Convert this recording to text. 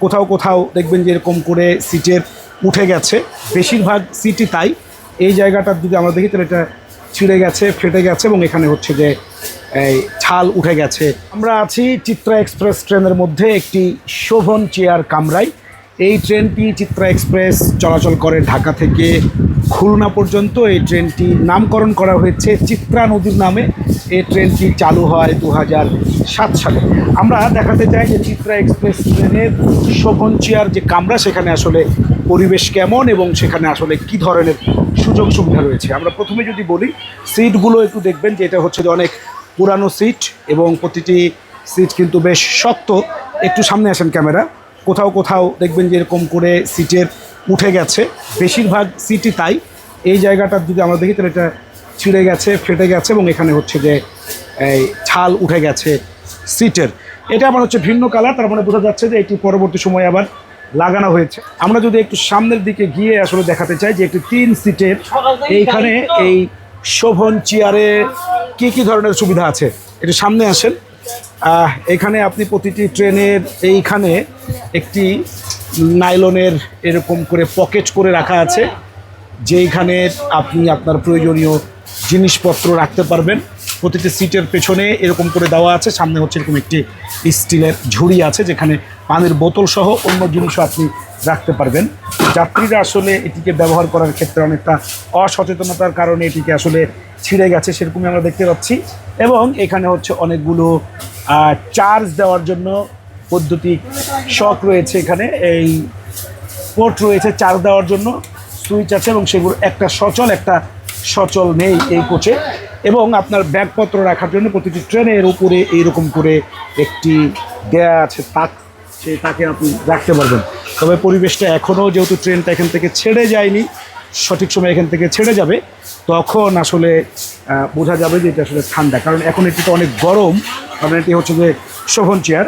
কোথাও কোথাও দেখবেন যে এরকম করে সিটের উঠে গেছে। বেশিরভাগ সিটই তাই। এই জায়গাটার যদি আমরা দেখি, তাহলে এটা ছিঁড়ে গেছে, ফেটে গেছে এবং এখানে হচ্ছে যে, এই ছাল উঠে গেছে। আমরা আছি চিত্রা এক্সপ্রেস ট্রেনের মধ্যে একটি শোভন চেয়ার কামরায়। এই ট্রেনটি চিত্রা এক্সপ্রেস চলাচল করে ঢাকা থেকে খুলনা পর্যন্ত। এই ট্রেনটি নামকরণ করা হয়েছে চিত্রা নদীর নামে। এই ট্রেনটি চালু হয় দু সাত সালে। আমরা দেখাতে চাই যে চিত্রা এক্সপ্রেস ট্রেনের শোভন চেয়ার যে কামরা, সেখানে আসলে পরিবেশ কেমন এবং সেখানে আসলে কি ধরনের সুযোগ সুবিধা রয়েছে। আমরা প্রথমে যদি বলি, সিটগুলো একটু দেখবেন যে এটা হচ্ছে যে অনেক পুরানো সিট এবং প্রতিটি সিট কিন্তু বেশ শক্ত। একটু সামনে আসেন ক্যামেরা। কোথাও কোথাও দেখবেন যে এরকম করে সিটের উঠে গেছে। বেশিরভাগ সিটই তাই। এই জায়গাটা যদি আমরা দেখি, তাহলে এটা ছিঁড়ে গেছে, ফেটে গেছে এবং এখানে হচ্ছে যে, এই ছাল উঠে গেছে সিটের। এটা আমার হচ্ছে ভিন্ন কালার, তার মানে বোঝা যাচ্ছে যে এটি পরবর্তী সময়ে আবার লাগানো হয়েছে। আমরা যদি একটু সামনের দিকে গিয়ে আসলে দেখাতে চাই যে একটি তিন সিটের। এইখানে এই শোভন চেয়ারে কি কি ধরনের সুবিধা আছে? একটু সামনে আসেন। এখানে আপনি প্রতিটি ট্রেনের এইখানে একটি নাইলনের এরকম করে পকেট করে রাখা আছে, যেইখানে আপনি আপনার প্রয়োজনীয় জিনিসপত্র রাখতে পারবেন। প্রতিটি সিটের পেছনে এরকম করে দেওয়া আছে, সামনে হচ্ছে এরকম একটি স্টিলের ঝুড়ি আছে, যেখানে পানির বোতল সহ অন্য জিনিসও আপনি রাখতে পারবেন। যাত্রীরা আসলে এটিকে ব্যবহার করার ক্ষেত্রে অনেকটা অসচেতনতার কারণে এটিকে আসলে ছিঁড়ে গেছে, সেরকমই আমরা দেখতে পাচ্ছি। এবং এখানে হচ্ছে অনেকগুলো চার্জ দেওয়ার জন্য পদ্ধতি শক রয়েছে এখানে। এই পোর্ট রয়েছে চার্জ দেওয়ার জন্য। সুইচ আছে এবং সেগুলো একটা সচল একটা সচল নেই এই কোচে এবং আপনার ব্যাগপত্র রাখার জন্য প্রতিটি ট্রেনের উপরে এইরকম করে একটি দেয়া আছে তাক, সেই তাকে আপনি রাখতে পারবেন। তবে পরিবেশটা এখনও যেহেতু ট্রেনটা এখান থেকে ছেড়ে যায়নি সঠিক সময় এখান থেকে ছেড়ে যাবে, তখন আসলে বোঝা যাবে যে এটা আসলে ঠান্ডা। কারণ এখন এটি তো অনেক গরম, কারণ এটি হচ্ছে যে শোভন চেয়ার।